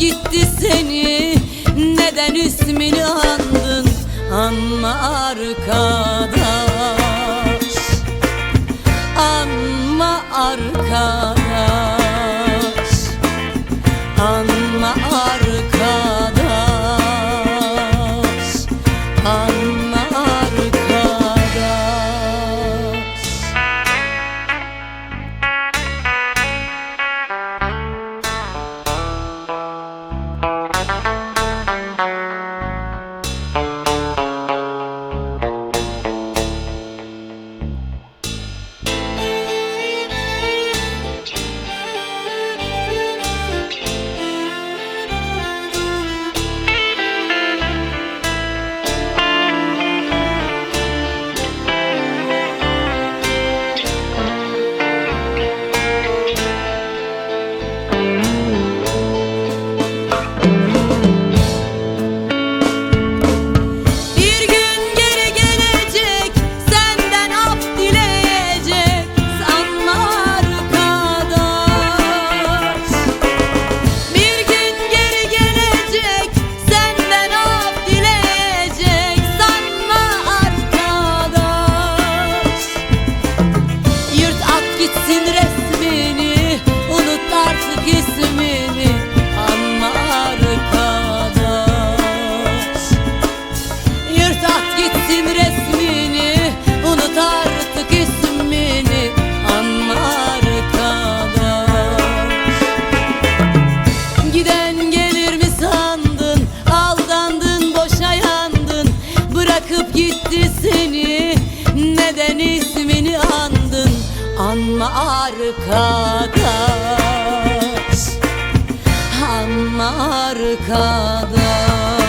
gitti seni? Neden ismini andın? Anma arkadaş. Anma arkadaş ismini Anma arkadaş Yırt at gitsin resmini Unut artık ismini Anma arkadaş Giden gelir sandın Aldandın boşa Bırakıp gitti seni Neden ismini andın? Anma arkadaş Arkadaş